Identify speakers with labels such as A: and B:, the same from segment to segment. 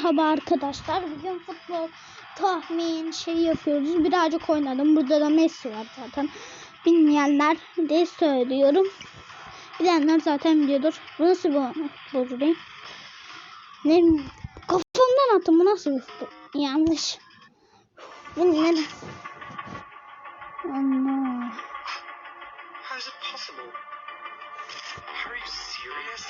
A: Merhaba arkadaşlar. Bugün futbol tahmin şey yapıyoruz. Birazcık oynadım. Burada da Messi var zaten. Bilmeyenler de söylüyorum. Bilenler zaten biliyordur. Bu nasıl bir futbolcu? Ne? Kafamdan attım. Bu nasıl bir futbol? Yanlış. Bu ne? Anne.
B: How is it possible? Are you serious?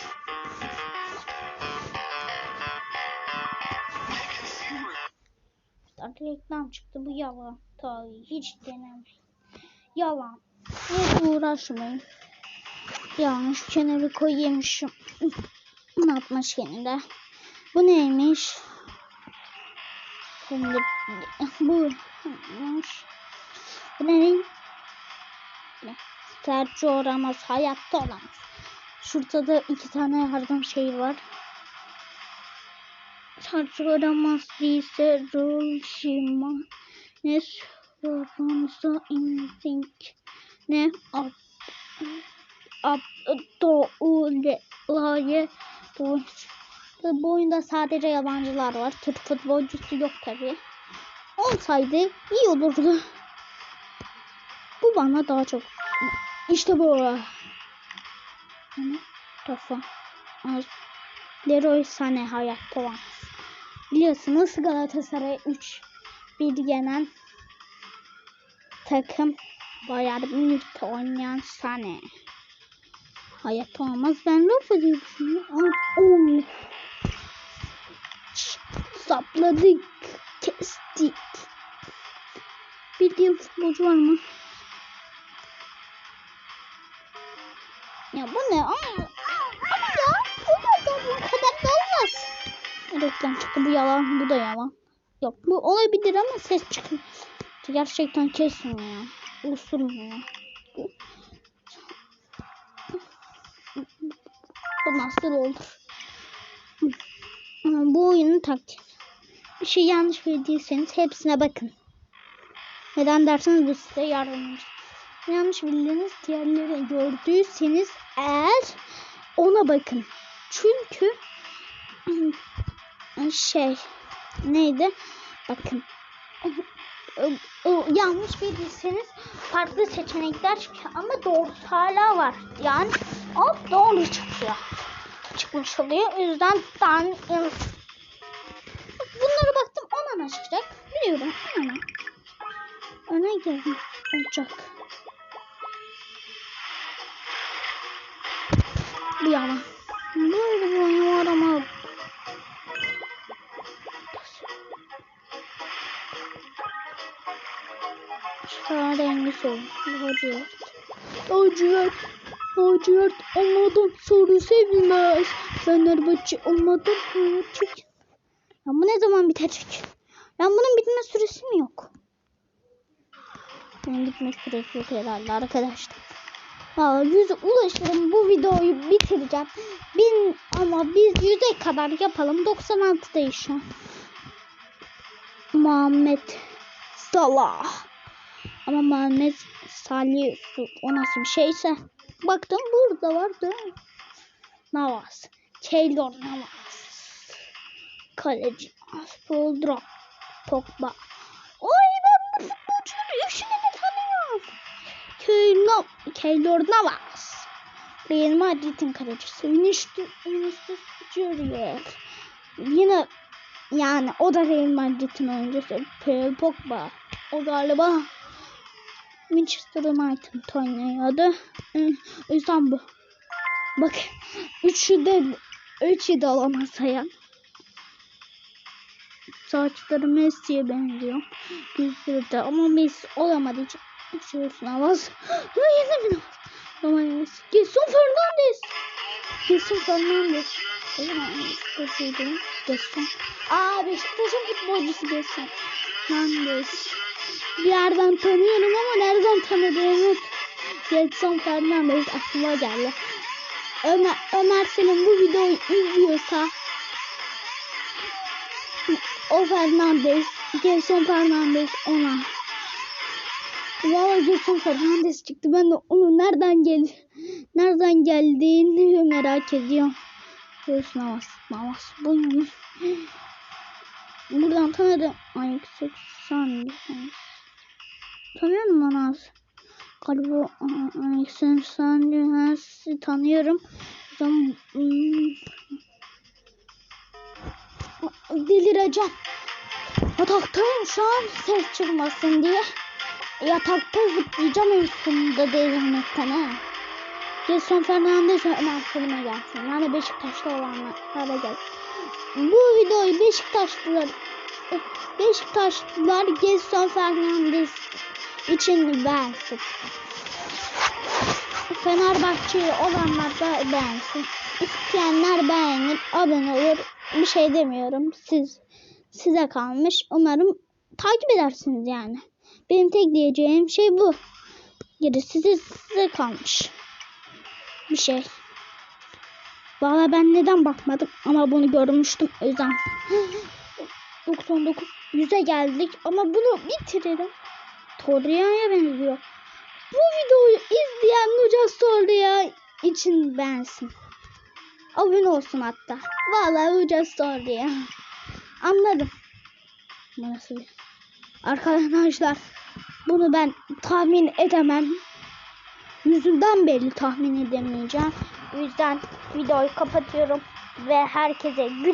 A: Artık reklam çıktı. Bu yalan. Tabii hiç denemeyin. Yalan. Hiç uğraşmayın. Yanlış kenarı koyuyormuşum. Ne yapmış de. Bu neymiş? Şimdi bu neymiş? Bu ne? Sergio Ramos hayatta olamaz. Şurada da iki tane yardım şeyi var. Ramos ise Rojima ne Ramonsa Insink ne Ab Abdoulaye bu bu oyunda sadece yabancılar var. Türk futbolcusu yok tabi. Olsaydı iyi olurdu. Bu bana daha çok işte bu. Tofa. Leroy Sané hayatta var. Biliyorsunuz Galatasaray 3 1 yenen takım Bayern Münih'te oynayan Sané. Hayatta olmaz. Ben laf ediyorum şimdi. Oh. Sapladık. Kestik. Bildiğin futbolcu var mı? Ya bu ne? Ama, Reklam çıktı. Bu yalan. Bu da yalan. Yok bu olabilir ama ses çıkmıyor. Gerçekten kesmiyor. Usurmuyor. Bu nasıl olur? Bu oyunun taktiği. Bir şey yanlış bildiyseniz hepsine bakın. Neden derseniz bu size yardımcı. Yanlış bildiğiniz diğerleri gördüyseniz eğer ona bakın. Çünkü şey neydi? Bakın. Yanlış bildiyseniz farklı seçenekler çıkıyor ama doğrusu hala var. Yani hop doğru çıkıyor. Çıkmış oluyor. O yüzden ben bunlara baktım ona ne çıkacak? Biliyorum. Ona. Öne gelin. Olacak. Bu yana. Böyle bir oyun var ama rengi sol. Lacivert. Lacivert. Lacivert olmadan soru sevilmez. Fenerbahçe olmadan Fenerbahçe. Ya bu ne zaman bitecek? Ya bunun bitme süresi mi yok? Bunun bitme süresi yok herhalde arkadaşlar. Valla yüze ulaşırım bu videoyu bitireceğim. Bin ama biz yüze kadar yapalım. 96'dayız şu an. Muhammed Salah. Ama Muhammed Salih o nasıl bir şeyse. Baktım burada vardı. Navas. Keylor Navas. Kaleci. Spoldra. Pogba. Oy ben bu futbolcuları üçünü de tanıyorum. Keylor, Keylor Navas. Real Madrid'in kalecisi. Vinicius Vinicius Junior. Yine yani o da Real Madrid'in oyuncusu. Pogba. O galiba Manchester United oynuyordu. O yüzden bu. Bak. Üçü de üçü de alamaz ya. Saçları Messi'ye benziyor. Gözleri de ama Messi olamadı hiç. Şurasına alamaz. Yine mi? Messi. Gelson Fernandes. Gelson Beşiktaş'ıydı. Gelson. Aa Beşiktaş'ın futbolcusu Gelson. Fernandes bir yerden tanıyorum ama nereden tanıdığımı Gelson Fernandes aklıma geldi. Ömer, Ömer senin bu videoyu izliyorsa o Fernandes, Gelson Fernandes ona. Valla Gelson Fernandes çıktı. Ben de onu nereden gel nereden geldiğini merak ediyorum. Gelson Navas, Navas. Bu Ben tanıdım. Ay 80. Tanıyorum onu az. Galiba Ay 80 tanıyorum. Delireceğim. Yataktayım şu an ses çıkmasın diye. Yatakta zıplayacağım sonunda delirmekten ha. Gelson Fernandes hemen filme gelsin. Yani Beşiktaş'ta olanlara gel. Bu videoyu Beşiktaşlılar Beşiktaşlılar Gelson Fernandes için beğensin. Fenerbahçeli olanlar da beğensin. İsteyenler beğenir, abone olur. Bir şey demiyorum. Siz size kalmış. Umarım takip edersiniz yani. Benim tek diyeceğim şey bu. Gerisi size kalmış. Bir şey. Valla ben neden bakmadım ama bunu görmüştüm o yüzden. 99 100'e geldik ama bunu bitirelim. Torreira'ya benziyor. Bu videoyu izleyen Nuca Torreira için beğensin. Abone olsun hatta. Vallahi Nuca Torreira. Anladım. Nasıl. Arkadaşlar bunu ben tahmin edemem. Yüzünden belli tahmin edemeyeceğim. Yüzden videoyu kapatıyorum ve herkese gül